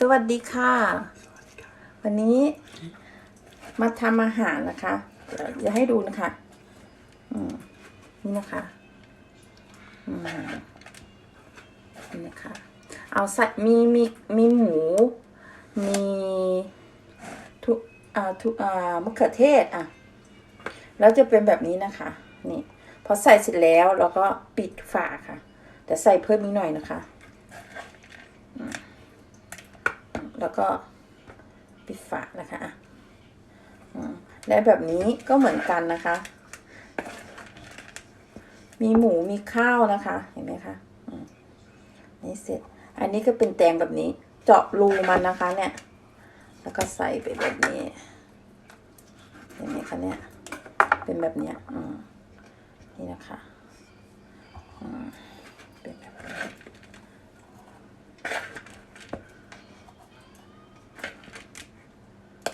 สวัสดีค่ะ วันนี้มาทำอาหารนะคะเดี๋ยวจะให้ดูนะคะอืมนี่นะคะอืมนี่นะคะ เอาใส่มีมีมีหมู มีทุอ่าทุอ่ามะเขือเทศอะ แล้วจะเป็นแบบนี้นะคะ นี่พอใส่เสร็จแล้วเราก็ปิดฝาค่ะ แต่ใส่เพิ่มนิดหน่อยนะคะอืม แล้วก็ปิดฝานะคะและแบบนี้ก็เหมือนกันนะคะ มีหมูมีข้าวนะคะ เห็นไหมคะอืมนี่เสร็จ อันนี้ก็เป็นแตงแบบนี้ เจาะรูมันนะคะเนี่ย แล้วก็ใส่ไปแบบนี้ เห็นไหมคะเนี่ย เป็นแบบเนี้ย อืมนี่นะคะ อืมเป็นแบบนี้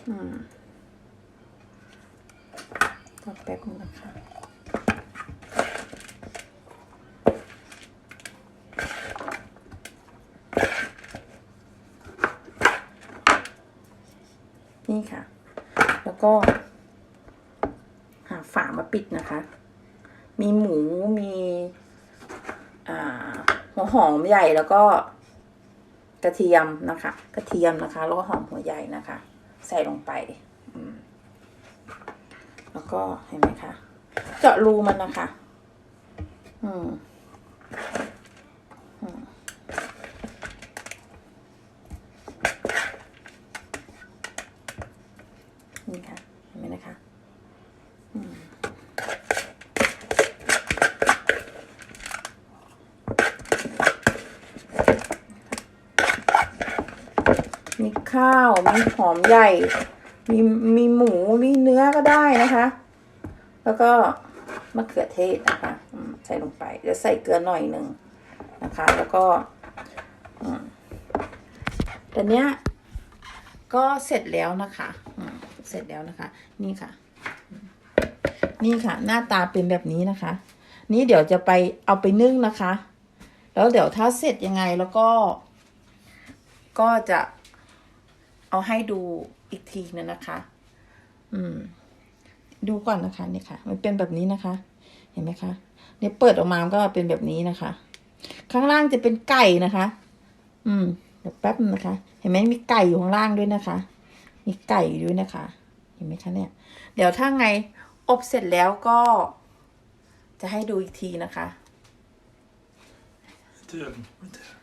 อืมก็แป๊บนึงนะคะนี่ค่ะ แล้วก็ หาฝามาปิดนะคะ มีหมู มีหัวหอมใหญ่แล้วก็กระเทียมนะคะ กระเทียมนะคะ แล้วก็หอมหัวใหญ่นะคะ ใส่ลงไปแล้วก็เห็นไหมคะ เจาะรูมันนะคะ อืมนี่ค่ะ เห็นไหมนะคะมี ข้าว มีหอมใหญ่ มีมีหมู มีเนื้อก็ได้นะคะ แล้วก็มะเขือเทศนะคะใส่ลงไปแล้วใส่เกลือหน่อยหนึ่งนะคะ แล้วก็อืมแต่เนี้ยก็เสร็จแล้วนะคะเสร็จแล้วนะคะ นี่ค่ะ นี่ค่ะ หน้าตาเป็นแบบนี้นะคะ นี่เดี๋ยวจะไปเอาไปนึ่งนะคะ แล้วเดี๋ยวถ้าเสร็จยังไงแล้วก็ ก็จะ เอาให้ดูอีกทีนึงนะคะ อืม ดูก่อนนะคะนี่ค่ะ มันเป็นแบบนี้นะคะ เห็นไหมคะเนี่ยเปิดออกมาก็เป็นแบบนี้นะคะ ข้างล่างจะเป็นไก่นะคะ อืมเดี๋ยวแป๊บนะคะ เห็นไหมมีไก่อยู่ข้างล่างด้วยนะคะ มีไก่อยู่ด้วยนะคะ เห็นไหมคะเนี่ย เดี๋ยวถ้าไงอบเสร็จแล้วก็ จะให้ดูอีกทีนะคะ Didn't.